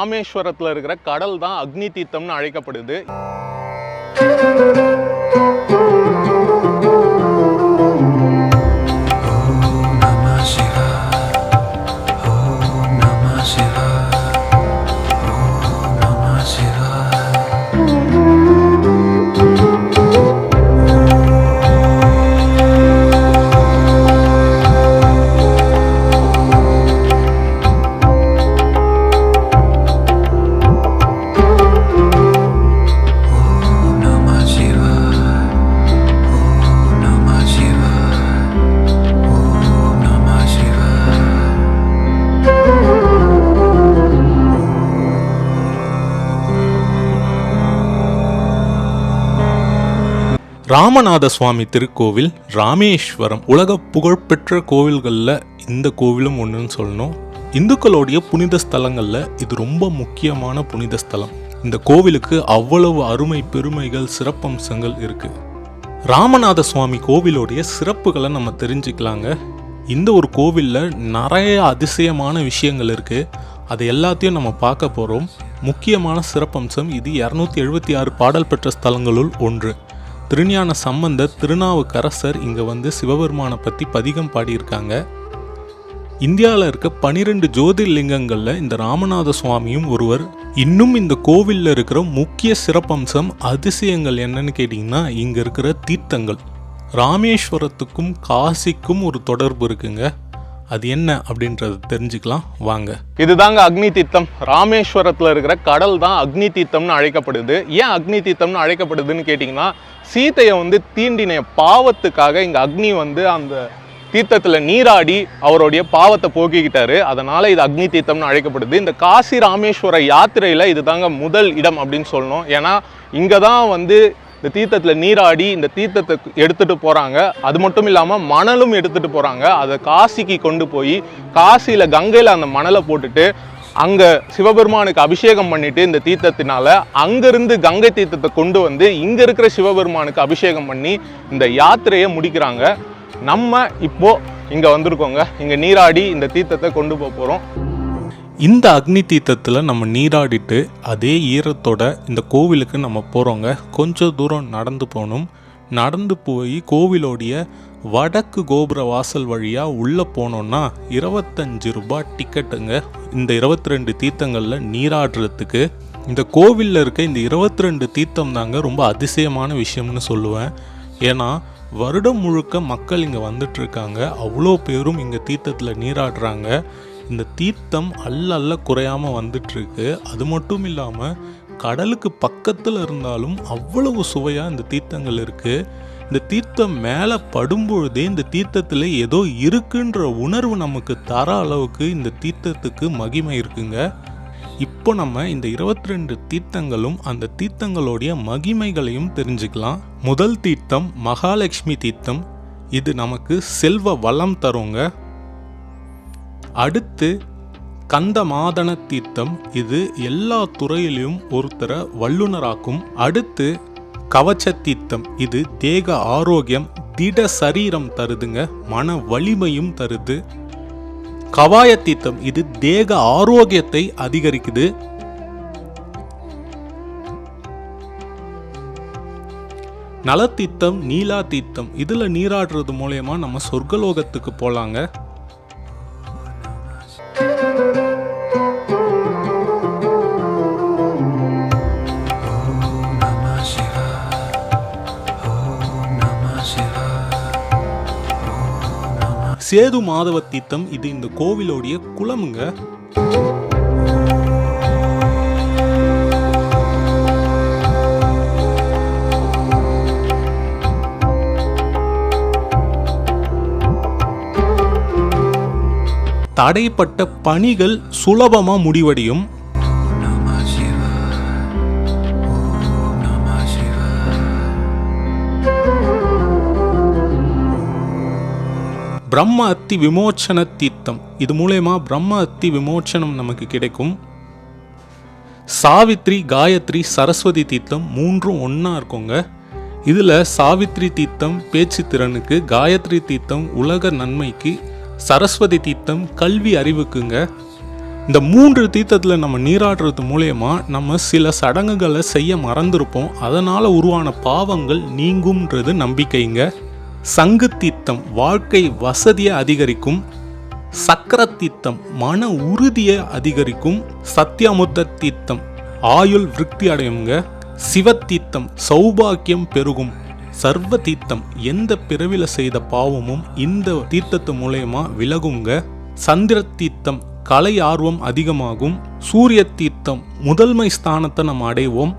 ராமேஸ்வரத்தில் இருக்கிற கடல் தான் அக்னி தீர்த்தம்னு அழைக்கப்படுது. ராமநாத சுவாமி திருக்கோவில் ராமேஸ்வரம் உலக புகழ்பெற்ற கோவில்களில் இந்த கோவிலும் ஒன்றுன்னு சொல்லணும். இந்துக்களுடைய புனித ஸ்தலங்களில் இது ரொம்ப முக்கியமான புனித ஸ்தலம். இந்த கோவிலுக்கு அவ்வளவு அருமை பெருமைகள் சிறப்பம்சங்கள் இருக்கு. ராமநாத சுவாமி கோவிலுடைய சிறப்புகளை நம்ம தெரிஞ்சுக்கலாங்க. இந்த ஒரு கோவிலில் நிறைய அதிசயமான விஷயங்கள் இருக்குது அது எல்லாத்தையும் நம்ம பார்க்க போகிறோம் முக்கியமான சிறப்பம்சம் இது இரநூத்தி எழுபத்தி ஆறு பாடல் பெற்ற ஸ்தலங்களுள் ஒன்று. திருஞான சம்பந்தர் திருநாவுக்கரசர் இங்கே வந்து சிவபெருமானை பற்றி பதிகம் பாடியிருக்காங்க. இந்தியாவில் இருக்க பனிரெண்டு ஜோதிர்லிங்கங்களில் இந்த ராமநாத சுவாமியும் ஒருவர். இன்னும் இந்த கோவிலில் இருக்கிற முக்கிய சிறப்பம்சம் அதிசயங்கள் என்னன்னு கேட்டிங்கன்னா இங்கே இருக்கிற தீர்த்தங்கள். ராமேஸ்வரத்துக்கும் காசிக்கும் ஒரு தொடர்பு இருக்குங்க. அது என்ன அப்படின்றத தெரிஞ்சுக்கலாம். வாங்க. இதுதாங்க அக்னி தீர்த்தம். ராமேஸ்வரத்தில் இருக்கிற கடல் தான் அக்னி தீர்த்தம்னு அழைக்கப்படுது. ஏன் அக்னி தீர்த்தம்னு அழைக்கப்படுதுன்னு கேட்டிங்கன்னா சீதையை வந்து தீண்டின பாவத்துக்காக இங்கே அக்னி வந்து அந்த தீர்த்தத்தில் நீராடி அவருடைய பாவத்தை போக்கிக்கிட்டாரு. அதனால் இது அக்னி தீர்த்தம்னு அழைக்கப்படுது. இந்த காசி ராமேஸ்வர யாத்திரையில் இதுதாங்க முதல் இடம் அப்படின்னு சொல்லணும். ஏன்னா இங்கே தான் வந்து இந்த தீர்த்தத்தில் நீராடி இந்த தீர்த்தத்தை எடுத்துகிட்டு போகிறாங்க அது மட்டும் இல்லாமல் மணலும் எடுத்துகிட்டு போகிறாங்க அதை காசிக்கு கொண்டு போய் காசியில் கங்கையில் அந்த மணலை போட்டுட்டு அங்கே சிவபெருமானுக்கு அபிஷேகம் பண்ணிட்டு இந்த தீர்த்தத்தினால அங்கேருந்து கங்கை தீர்த்தத்தை கொண்டு வந்து இங்கே இருக்கிற சிவபெருமானுக்கு அபிஷேகம் பண்ணி இந்த யாத்திரையை முடிக்கிறாங்க. நம்ம இப்போ இங்கே வந்திருக்கோங்க. இங்கே நீராடி இந்த தீர்த்தத்தை கொண்டு போக போகிறோம் இந்த அக்னி தீர்த்தத்தில் நம்ம நீராடிட்டு அதே ஈரத்தோட இந்த கோவிலுக்கு நம்ம போகிறோங்க கொஞ்சம் தூரம் நடந்து போகணும். நடந்து போய் கோவிலோடைய வடக்கு கோபுர வாசல் வழியாக உள்ளே போனோன்னா இருபத்தஞ்சு ரூபாய் டிக்கெட்டுங்க. இந்த இருபத்தி ரெண்டு தீர்த்தங்களில் நீராடுறதுக்கு இந்த கோவிலில் இருக்க இந்த இருபத்தி ரெண்டு தீர்த்தம் தாங்க ரொம்ப அதிசயமான விஷயம்னு சொல்லுவேன். ஏன்னா வருடம் முழுக்க மக்கள் இங்கே வந்துட்டுருக்காங்க அவ்வளோ பேரும் இங்கே தீர்த்தத்தில் நீராடுறாங்க. இந்த தீர்த்தம் அல்ல அல்ல குறையாமல் வந்துட்டுருக்கு. அது மட்டும் இல்லாமல் கடலுக்கு பக்கத்தில் இருந்தாலும் அவ்வளவு சுவையாக இந்த தீர்த்தங்கள் இருக்குது இந்த தீர்த்தம் மேலே படும்பொழுதே இந்த தீர்த்தத்தில் ஏதோ இருக்குன்ற உணர்வு நமக்கு தர அளவுக்கு இந்த தீர்த்தத்துக்கு மகிமை இருக்குங்க. இப்போ நம்ம இந்த இருபத்தி ரெண்டு தீர்த்தங்களும் அந்த தீர்த்தங்களுடைய மகிமைகளையும் தெரிஞ்சுக்கலாம். முதல் தீர்த்தம் மகாலட்சுமி தீர்த்தம். இது நமக்கு செல்வ வளம் தருங்க. அடுத்து கந்தமாதன தீர்த்தம். இது எல்லா துறையிலும் ஒருத்தரை வல்லுனராக்கும். அடுத்து கவச்ச தீர்த்தம். இது தேக ஆரோக்கியம் திட சரீரம் தருதுங்க மன வலிமையும் தருது. கவாய தீர்த்தம். இது தேக ஆரோக்கியத்தை அதிகரிக்குது. நலத்தீர்த்தம் நீலா தீர்த்தம். இதில் நீராடுறது மூலயமா நம்ம சொர்க்கலோகத்துக்கு போகலாங்க சேது மாதவ தீர்த்தம் இது இந்த கோவிலோடைய குளமுங்க. தடைப்பட்ட பணிகள் சுலபமா முடிவடையும். பிரம்ம அத்தி விமோச்சன தீர்த்தம். இது மூலயமா பிரம்ம அத்தி விமோச்சனம் நமக்கு கிடைக்கும். சாவித்ரி காயத்ரி சரஸ்வதி தீர்த்தம் மூன்றும் ஒன்றா இருக்குங்க. இதில் சாவித்ரி தீர்த்தம் பேச்சு திறனுக்கு காயத்ரி தீர்த்தம் உலக நன்மைக்கு சரஸ்வதி தீர்த்தம் கல்வி அறிவுக்குங்க. இந்த மூன்று தீர்த்தத்தில் நம்ம நீராடுறது மூலயமா நம்ம சில சடங்குகளை செய்ய மறந்திருப்போம். அதனால் உருவான பாவங்கள் நீங்கும்ன்றது நம்பிக்கைங்க. சங்கு தீர்த்தம் வாழ்க்கை வசதியை அதிகரிக்கும் சக்கர தீர்த்தம் மன உறுதியை அதிகரிக்கும் சத்தியமுத்த தீர்த்தம் ஆயுள் விருத்தி அடையுங்க சிவத்தீர்த்தம் சௌபாக்கியம் பெருகும் சர்வ தீர்த்தம் எந்த பிறவில செய்த பாவமும் இந்த தீர்த்தத்து மூலயமா விலகுங்க சந்திர தீர்த்தம் கலை ஆர்வம் அதிகமாகும் சூரிய தீர்த்தம் முதன்மை ஸ்தானத்தை நம்ம அடைவோம்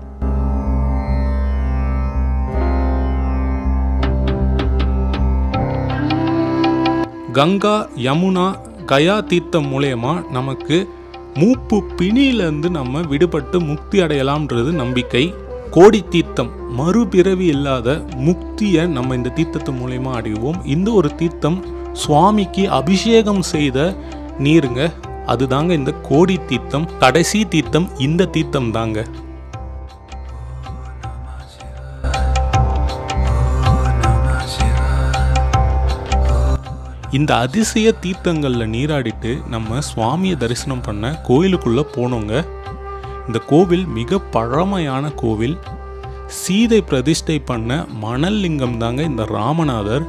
கங்கா யமுனா கயா தீர்த்தம் மூலயமா நமக்கு மூப்பு பிணியிலேருந்து நம்ம விடுபட்டு முக்தி அடையலாம்ன்றது நம்பிக்கை. கோடி தீர்த்தம் மறுபிறவி இல்லாத முக்தியை நம்ம இந்த தீர்த்தத்து மூலயமா அடைவோம். இந்த ஒரு தீர்த்தம் சுவாமிக்கு அபிஷேகம் செய்த நீருங்க. அதுதாங்க இந்த கோடி தீர்த்தம். கடைசி தீர்த்தம் இந்த தீர்த்தம் தாங்க. இந்த அதிசய தீர்த்தங்களில் நீராடிட்டு நம்ம சுவாமியை தரிசனம் பண்ண கோயிலுக்குள்ளே போனோங்க. இந்த கோவில் மிக பழமையான கோவில். சீதை பிரதிஷ்டை பண்ண மணல் லிங்கம் தாங்க இந்த ராமநாதர்.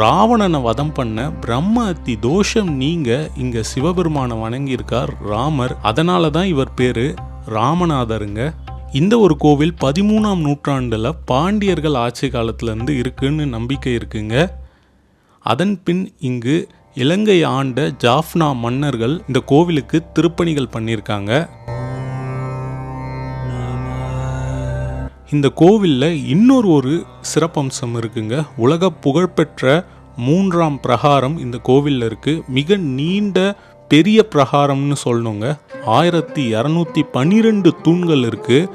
ராவணனை வதம் பண்ண பிரம்ம அத்தி தோஷம் நீங்க இங்க சிவபெருமானை வணங்கியிருக்கார் ராமர். அதனால தான் இவர் பேரு ராமநாதருங்க. இந்த ஒரு கோவில் பதிமூணாம் நூற்றாண்டில் பாண்டியர்கள் ஆட்சி காலத்துலேருந்து இருக்குன்னு நம்பிக்கை இருக்குங்க. அதன் பின் இங்கு இலங்கை ஆண்ட ஜாஃப்னா மன்னர்கள் இந்த கோவிலுக்கு திருப்பணிகள் பண்ணியிருக்காங்க இந்த கோவிலில் இன்னொரு ஒரு சிறப்பம்சம் இருக்குங்க. உலக புகழ்பெற்ற மூன்றாம் பிரகாரம் இந்த கோவிலில் இருக்குது மிக நீண்ட பெரிய பிரகாரம்னு சொல்லணுங்க. ஆயிரத்தி இரநூத்தி பன்னிரெண்டு தூண்கள் இருக்குது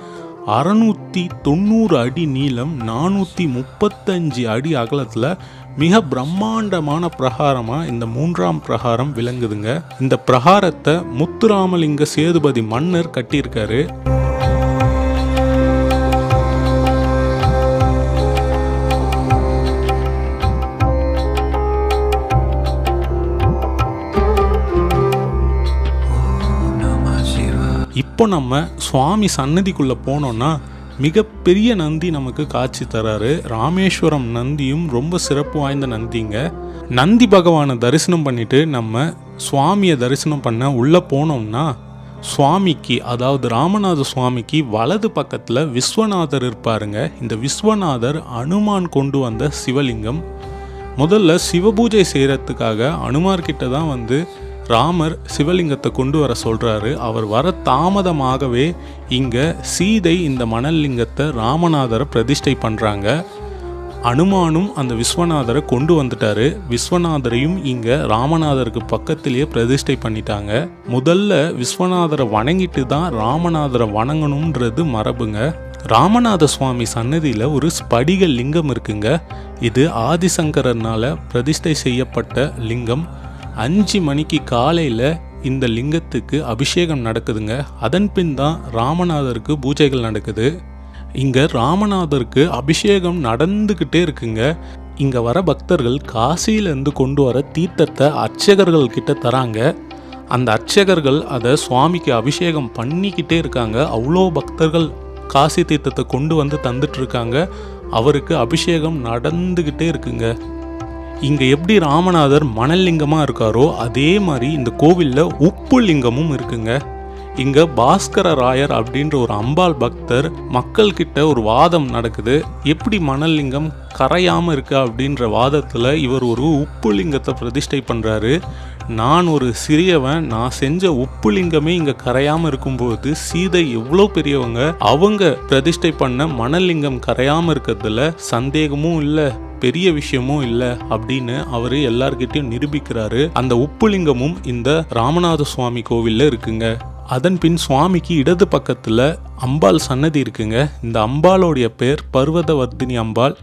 அறநூற்றி தொண்ணூறு அடி நீளம் நானூற்றி முப்பத்தஞ்சு அடி அகலத்தில் மிக பிரம்மாண்டமான பிரகாரமாக இந்த மூன்றாம் பிரகாரம் விளங்குதுங்க. இந்த பிரகாரத்தை முத்துராமலிங்க சேதுபதி மன்னர் கட்டியிருக்காரு. இப்போ நம்ம சுவாமி சன்னதிக்குள்ளே போனோம்னா மிகப்பெரிய நந்தி நமக்கு காட்சி தராரு. ராமேஸ்வரம் நந்தியும் ரொம்ப சிறப்பு வாய்ந்த நந்திங்க. நந்தி பகவானை தரிசனம் பண்ணிட்டு நம்ம சுவாமியை தரிசனம் பண்ண உள்ளே போனோம்னா சுவாமிக்கு அதாவது ராமநாத சுவாமிக்கு வலது பக்கத்தில் விஸ்வநாதர் இருப்பாருங்க. இந்த விஸ்வநாதர் அனுமான் கொண்டு வந்த சிவலிங்கம். முதல்ல சிவபூஜை செய்கிறதுக்காக அனுமார்கிட்ட தான் வந்து ராமர் சிவலிங்கத்தை கொண்டு வர சொல்கிறாரு அவர் வர தாமதமாகவே இங்கே சீதை இந்த மணல் லிங்கத்தை ராமநாதரை பிரதிஷ்டை பண்ணுறாங்க அனுமானும் அந்த விஸ்வநாதரை கொண்டு வந்துட்டாரு. விஸ்வநாதரையும் இங்கே ராமநாதருக்கு பக்கத்திலேயே பிரதிஷ்டை பண்ணிட்டாங்க. முதல்ல விஸ்வநாதரை வணங்கிட்டு தான் ராமநாதரை வணங்கணுன்றது மரபுங்க. ராமநாத சுவாமி சன்னதியில் ஒரு ஸ்படிக லிங்கம் இருக்குங்க. இது ஆதிசங்கரனால் பிரதிஷ்டை செய்யப்பட்ட லிங்கம். அஞ்சு மணிக்கு காலையில் இந்த லிங்கத்துக்கு அபிஷேகம் நடக்குதுங்க. அதன் பின் தான் ராமநாதருக்கு பூஜைகள் நடக்குது. இங்கே ராமநாதருக்கு அபிஷேகம் நடந்துக்கிட்டே இருக்குங்க. இங்கே வர பக்தர்கள் காசியிலேருந்து கொண்டு வர தீர்த்தத்தை அர்ச்சகர்கள் கிட்ட தராங்க. அந்த அர்ச்சகர்கள் அதை சுவாமிக்கு அபிஷேகம் பண்ணிக்கிட்டே இருக்காங்க. அவ்வளோ பக்தர்கள் காசி தீர்த்தத்தை கொண்டு வந்து தந்துட்டு இருக்காங்க. அவருக்கு அபிஷேகம் நடந்துக்கிட்டே இருக்குங்க. இங்கே எப்படி ராமநாதர் மணல் லிங்கமாக இருக்காரோ அதே மாதிரி இந்த கோவிலில் உப்பு லிங்கமும் இருக்குங்க. இங்கே பாஸ்கர ராயர் அப்படின்ற ஒரு அம்பாள் பக்தர் மக்கள்கிட்ட ஒரு வாதம் நடக்குது. எப்படி மணல் லிங்கம் கரையாமல் இருக்கு அப்படின்ற வாதத்தில் இவர் ஒரு உப்பு லிங்கத்தை பிரதிஷ்டை பண்ணுறாரு நான் ஒரு சிறியவன் நான் செஞ்ச உப்புலிங்கமே இங்கே கரையாமல் இருக்கும்போது சீதை எவ்வளோ பெரியவங்க அவங்க பிரதிஷ்டை பண்ண மணலிங்கம் கரையாமல் இருக்கிறதுல சந்தேகமும் இல்லை பெரிய விஷயமும் இல்லை அப்படின்னு அவர் எல்லார்கிட்டையும் நிரூபிக்கிறாரு. அந்த உப்புலிங்கமும் இந்த ராமநாத சுவாமி கோவில்ல இருக்குங்க. அதன் பின் சுவாமிக்கு இடது பக்கத்துல அம்பாள் சன்னதி இருக்குங்க. இந்த அம்பாளுடைய பேர் பர்வதவர்தினி அம்பாள்.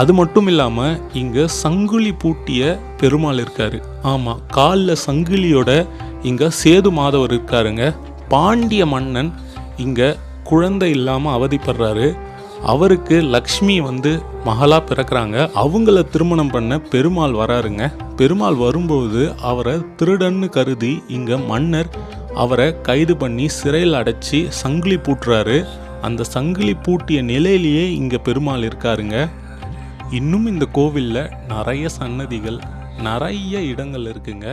அது மட்டும் இல்லாமல் இங்கே சங்குலி பூட்டிய பெருமாள் இருக்காரு. ஆமாம் காலில் சங்கிலியோட இங்கே சேது மாதவர் இருக்காருங்க. பாண்டிய மன்னன் இங்கே குழந்தை இல்லாமல் அவதிப்படுறாரு. அவருக்கு லக்ஷ்மி வந்து மகளாக பிறக்கிறாங்க. அவங்கள திருமணம் பண்ண பெருமாள் வராருங்க. பெருமாள் வரும்போது அவரை திருடன்னு கருதி இங்கே மன்னர் அவரை கைது பண்ணி சிறையில் அடைச்சி சங்கிலி பூட்டுறாரு. அந்த சங்கிலி பூட்டிய நிலையிலேயே இங்கே பெருமாள் இருக்காருங்க. இன்னும் இந்த கோவிலில் நிறைய சன்னதிகள் நிறைய இடங்கள் இருக்குங்க.